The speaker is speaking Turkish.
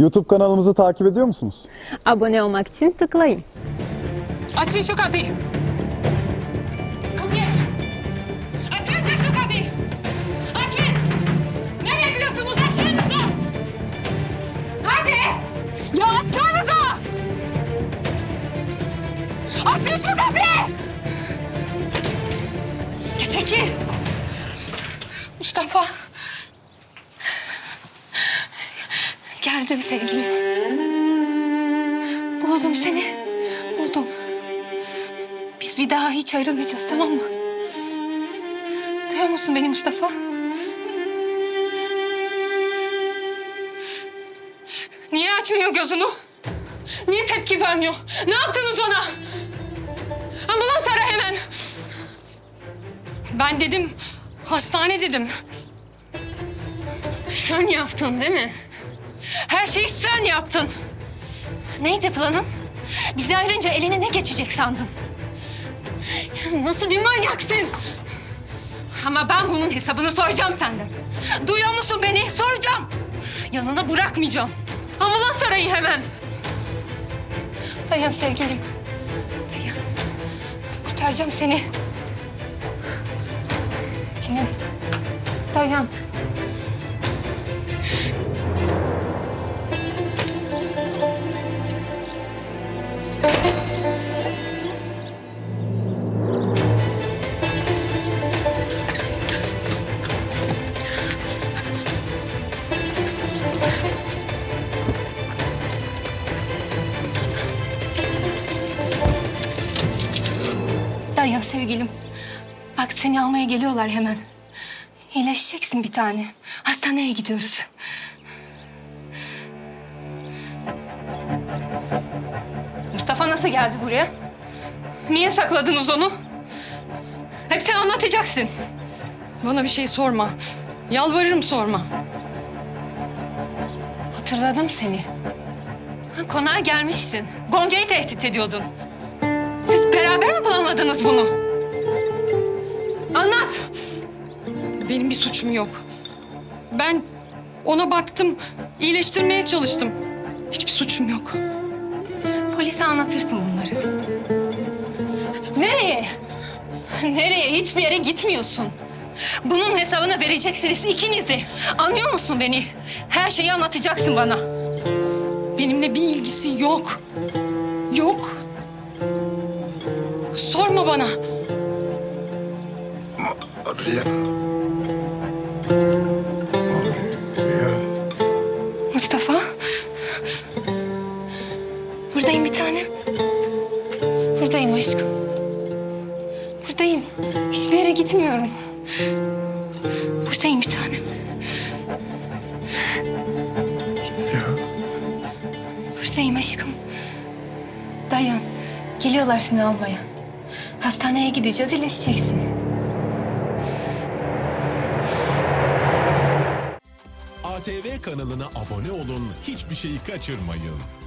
YouTube kanalımızı takip ediyor musunuz? Abone olmak için tıklayın. Açın şu kapıyı. Kapıyı açın. Açın da şu kapıyı. Açın. Ne bekliyorsunuz? Açsanıza. Hadi. Ya açsanıza. Açın şu kapıyı. Geldim sevgilim. Buldum seni. Buldum. Biz bir daha hiç ayrılmayacağız tamam mı? Duyuyor musun beni Mustafa? Niye açmıyor gözünü? Niye tepki vermiyor? Ne yaptınız ona? Ambulans ara hemen. Ben dedim, hastane dedim. Sen yaptın değil mi? Her şeyi sen yaptın. Neydi planın? Bizi ayrınca eline ne geçecek sandın? Nasıl bir manyaksın? Ama ben bunun hesabını soracağım senden. Duyuyor musun beni? Soracağım. Yanına bırakmayacağım. Ambulans sarayı hemen. Dayan sevgilim. Dayan. Kurtaracağım seni. Sevgilim. Dayan. Sevgilim. Bak seni almaya geliyorlar hemen. İyileşeceksin bir tane. Hastaneye gidiyoruz. Mustafa nasıl geldi buraya? Niye sakladınız onu? Hep sen anlatacaksın. Bana bir şey sorma. Yalvarırım sorma. Hatırladım seni. Ha, Konağa gelmişsin. Gonca'yı tehdit ediyordun. Siz beraber mi planladınız bunu? Benim bir suçum yok. Ben ona baktım, iyileştirmeye çalıştım. Hiçbir suçum yok. Polise anlatırsın bunları. Nereye? Nereye? Hiçbir yere gitmiyorsun. Bunun hesabını vereceksiniz ikiniz de. Anlıyor musun beni? Her şeyi anlatacaksın bana. Benimle bir ilgisi yok. Yok. Sorma bana. Maria. Buradayım aşkım. Buradayım. Hiçbir yere gitmiyorum. Buradayım bir tanem. Ya. Buradayım aşkım. Dayan. Geliyorlar seni almaya. Hastaneye gideceğiz, iyileşeceksin. ATV kanalına abone olun, hiçbir şeyi kaçırmayın.